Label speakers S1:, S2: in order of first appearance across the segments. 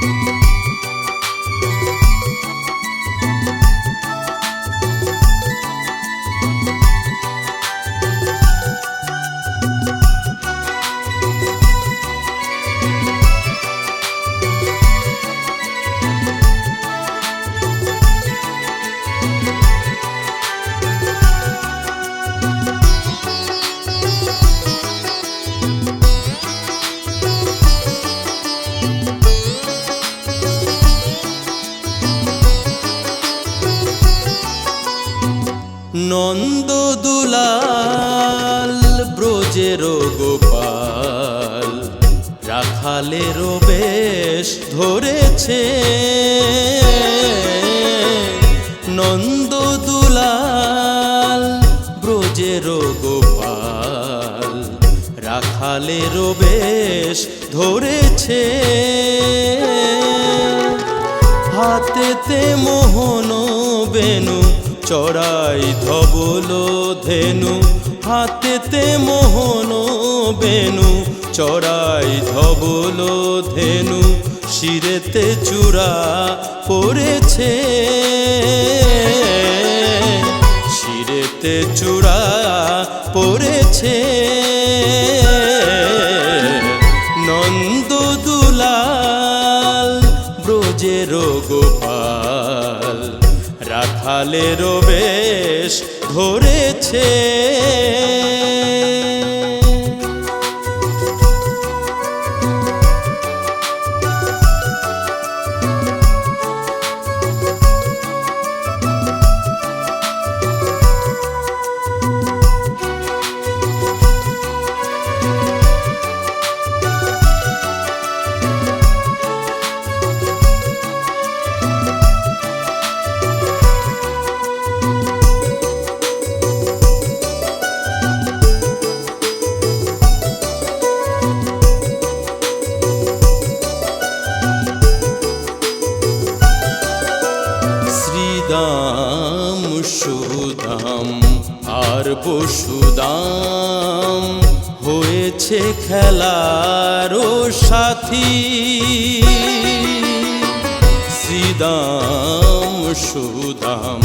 S1: Thank you. Gopal রাখালের বেশ ধরেছে। নন্দ দুলাল, ব্রজের গোপাল রাখালের বেশ ধরেছে। হাতেতে মোহন বেনু চড়াই ধবল ধেনু হাতেতে মোহন বেনু, চড়াই ধবল ধেনু শিরেতে চূড়া পড়েছে। শিরেতে চূড়া পড়েছে। নন্দ দুলাল ব্রজের গোপাল ধরেছে। শ্রীদাম সুদাম, আর বসুদাম হয়েছে খেলার সাথী। শ্রীদাম সুদাম,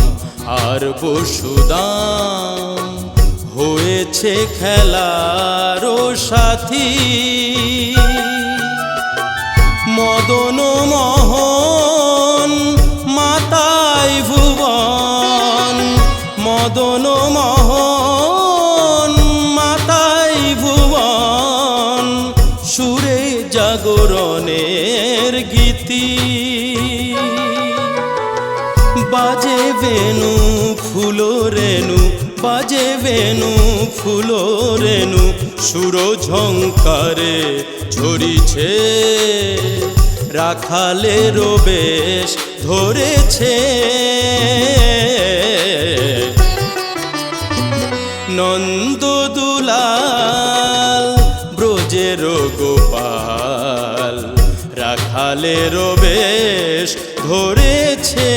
S1: আর বসুদাম হয়েছে খেলার সাথী। মদন মোহন মদন মোহন, মাতাই ভুবন, সুরে জাগরণের গীতি। বাজে বেনু, ফুলো রেনু বাজে বেনু, ফুলো রেনু সুর ঝঙ্কারে ঝরিছে। রাখালের বেশ ধরেছে। নন্দ দুলাল ব্রজের গোপাল রাখালের বেশ ধরেছে।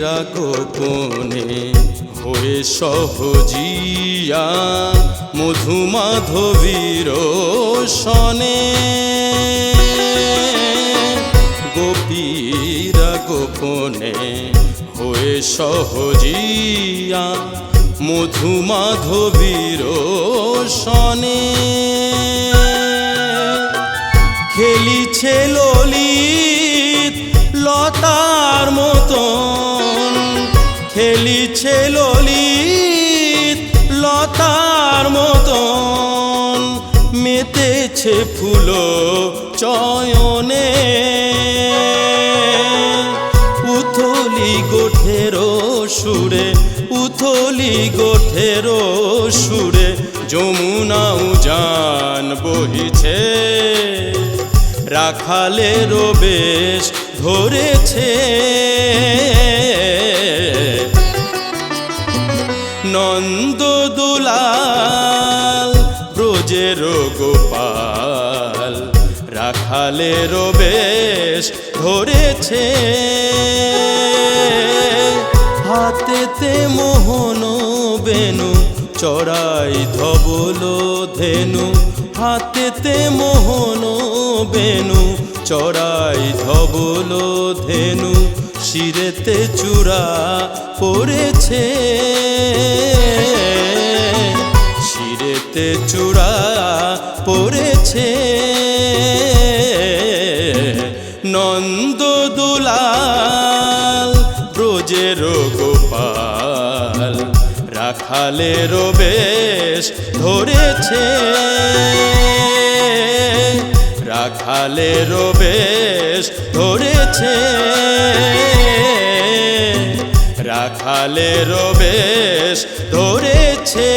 S1: গোপীরা গোপনে হয়ে সহজিয়া মধুমাধবীর সনে গোপীরা গোপনে হয়ে সহজিয়া মধু মাধবীর সনে খেলিছে ললিত লতার মতন মেতেছে ফুল চয়নে। উথলি গোঠের সুরে, উথলি গোঠের সুরে যমুনাও জান বহিছে। রাখালের বেশ ধরেছে। নন্দ দুলাল ব্রজের গোপাল রাখালের বেশ ধরেছে। হাতেতে মোহন বেনু চড়াই ধবল ধেনু। হাতেতে মোহন বেনু চড়াই ধবল ধেনু। শিরেতে চূড়া পড়েছে। শিরেতে চূড়া পড়েছে। নন্দ দুলাল ব্রজের গোপাল রাখালের বেশ ধরেছে। রাখালের বেশ ধরেছে। রাখালে রবেশ ধরেছে।